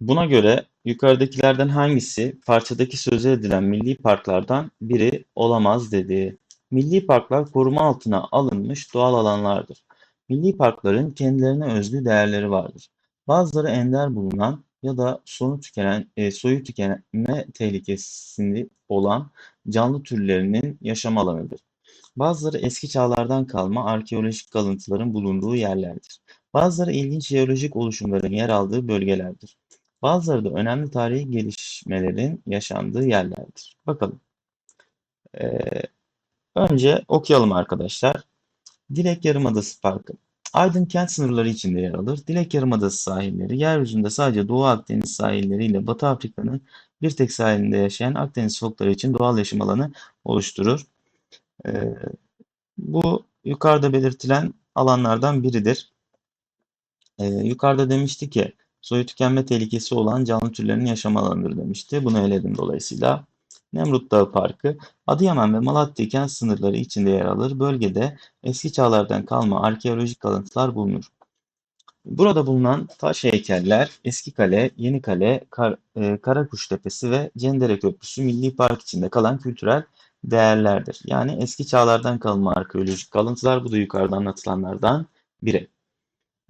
Buna göre yukarıdakilerden hangisi parçadaki sözü edilen milli parklardan biri olamaz dedi. Milli parklar koruma altına alınmış doğal alanlardır. Milli parkların kendilerine özgü değerleri vardır. Bazıları ender bulunan ya da sonu tükenen, e, soyu tükenme tehlikesinde olan canlı türlerinin yaşam alanıdır. Bazıları eski çağlardan kalma arkeolojik kalıntıların bulunduğu yerlerdir. Bazıları ilginç jeolojik oluşumların yer aldığı bölgelerdir. Bazıları da önemli tarihi gelişmelerin yaşandığı yerlerdir. Bakalım. Ee, önce okuyalım arkadaşlar. Dilek Yarımadası Parkı. Aydın kent sınırları içinde yer alır. Dilek Yarımadası sahilleri, yeryüzünde sadece Doğu Akdeniz sahilleriyle Batı Afrika'nın bir tek sahilinde yaşayan Akdeniz fokları için doğal yaşam alanı oluşturur. Ee, bu yukarıda belirtilen alanlardan biridir. Ee, yukarıda demişti ki soyu tükenme tehlikesi olan canlı türlerinin yaşam alanıdır demişti. Bunu eledim dolayısıyla. Nemrut Dağı Parkı, Adıyaman ve Malatya kent sınırları içinde yer alır. Bölgede eski çağlardan kalma arkeolojik kalıntılar bulunur. Burada bulunan taş heykeller Eski Kale, Yeni Kale, Kar, e, Karakuş Tepesi ve Cendere Köprüsü Milli Park içinde kalan kültürel değerlerdir. Yani eski çağlardan kalma arkeolojik kalıntılar bu da yukarıda anlatılanlardan biri.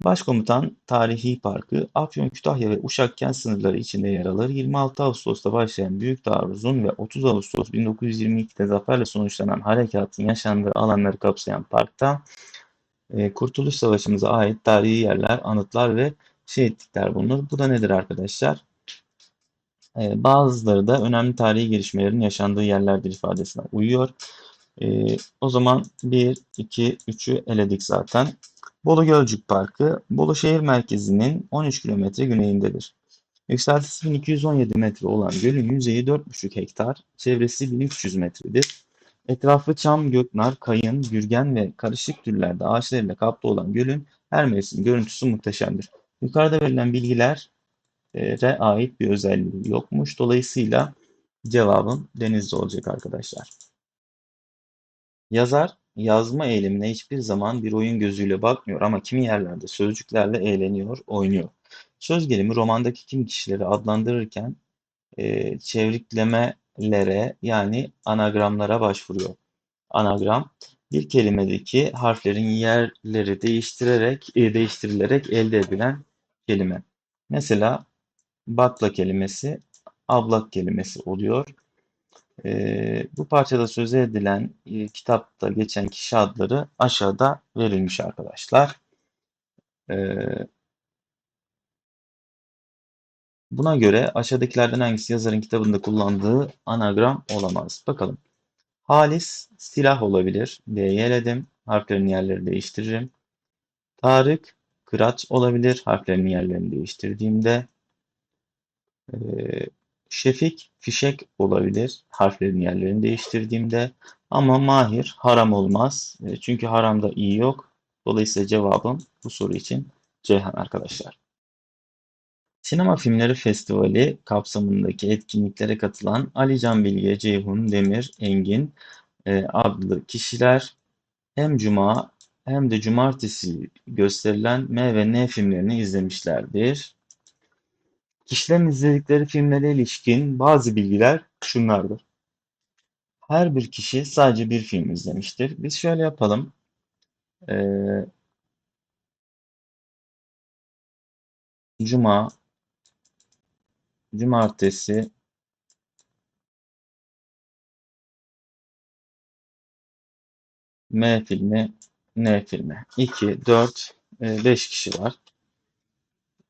Başkomutan Tarihi Parkı, Afyon, Kütahya ve Uşak kent sınırları içinde yer alır. 26 Ağustos'ta başlayan Büyük Taarruz'un ve 30 Ağustos 1922'de zaferle sonuçlanan harekatın yaşandığı alanları kapsayan parkta e, Kurtuluş Savaşı'mıza ait tarihi yerler, anıtlar ve şehitlikler bulunur. Bu da nedir arkadaşlar? E, bazıları da önemli tarihi gelişmelerin yaşandığı yerlerdir ifadesine uyuyor. E, o zaman 1, 2, 3'ü eledik zaten. Bolu Gölcük Parkı, Bolu şehir merkezinin 13 kilometre güneyindedir. Yükseltisi 1217 metre olan gölün yüzeyi 4,5 hektar, çevresi 1300 metredir. Etrafı çam, göknar, kayın, gürgen ve karışık türlerde ağaçlarıyla kaplı olan gölün her mevsim görüntüsü muhteşemdir. Yukarıda verilen bilgilere ait bir özelliği yokmuş. Dolayısıyla cevabım denizli olacak arkadaşlar. Yazar yazma eğilimine hiçbir zaman bir oyun gözüyle bakmıyor ama kimi yerlerde sözcüklerle eğleniyor, oynuyor. Söz gelimi romandaki kim kişileri adlandırırken e, çevriklemelere yani anagramlara başvuruyor. Anagram bir kelimedeki harflerin yerleri değiştirerek e, değiştirilerek elde edilen kelime. Mesela bakla kelimesi ablak kelimesi oluyor. E, bu parçada söz edilen e, kitapta geçen kişi adları aşağıda verilmiş arkadaşlar. E, buna göre aşağıdakilerden hangisi yazarın kitabında kullandığı anagram olamaz? Bakalım. Halis silah olabilir. D'yi eledim. Harflerin yerlerini değiştiririm. Tarık kıraç olabilir. Harflerin yerlerini değiştirdiğimde. E, Şefik fişek olabilir harflerin yerlerini değiştirdiğimde ama mahir haram olmaz. E, çünkü haramda iyi yok. Dolayısıyla cevabım bu soru için Ceyhan arkadaşlar. Sinema Filmleri Festivali kapsamındaki etkinliklere katılan Ali Can Bilge, Ceyhun, Demir, Engin e, adlı kişiler hem cuma hem de cumartesi gösterilen M ve N filmlerini izlemişlerdir. Kişilerin izledikleri filmlere ilişkin bazı bilgiler şunlardır. Her bir kişi sadece bir film izlemiştir. Biz şöyle yapalım. Ee, Cuma, Cumartesi, M filmi, N filmi. 2, 4, 5 kişi var.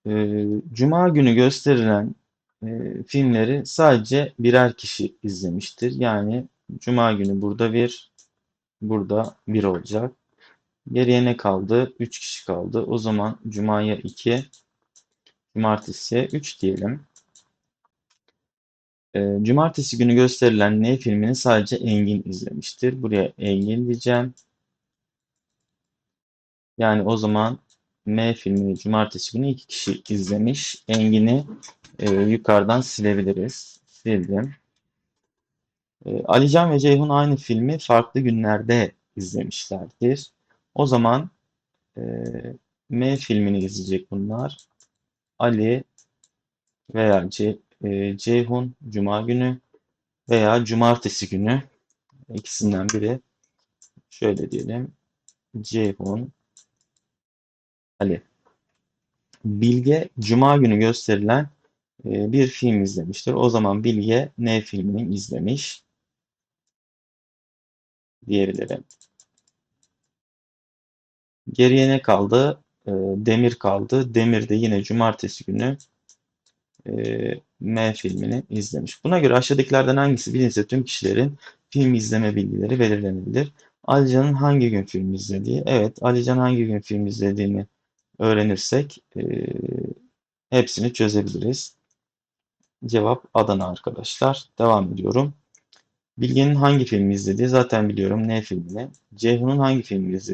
Ee, Cuma günü gösterilen e, filmleri sadece birer kişi izlemiştir. Yani Cuma günü burada bir, burada bir olacak. Geriye ne kaldı? 3 kişi kaldı. O zaman Cuma'ya 2, Cumartesiye 3 diyelim. Ee, Cumartesi günü gösterilen ne filmini sadece Engin izlemiştir. Buraya Engin diyeceğim. Yani o zaman M filmini cumartesi günü iki kişi izlemiş. Engin'i e, yukarıdan silebiliriz. Sildim. E, Alican ve Ceyhun aynı filmi farklı günlerde izlemişlerdir. O zaman e, M filmini izleyecek bunlar. Ali, veya Ce- e, Ceyhun Cuma günü veya Cumartesi günü ikisinden biri. Şöyle diyelim. Ceyhun Ali. Bilge Cuma günü gösterilen e, bir film izlemiştir. O zaman Bilge ne filmini izlemiş diyebilirim. Geriye ne kaldı? E, Demir kaldı. Demir de yine cumartesi günü e, M filmini izlemiş. Buna göre aşağıdakilerden hangisi bilinse tüm kişilerin film izleme bilgileri belirlenebilir. Alican'ın hangi gün film izlediği. Evet, Alican hangi gün film izlediğini öğrenirsek e, hepsini çözebiliriz. Cevap Adana arkadaşlar. Devam ediyorum. Bilge'nin hangi filmi izlediği zaten biliyorum. Ne filmini. Ceyhun'un hangi filmi izlediği.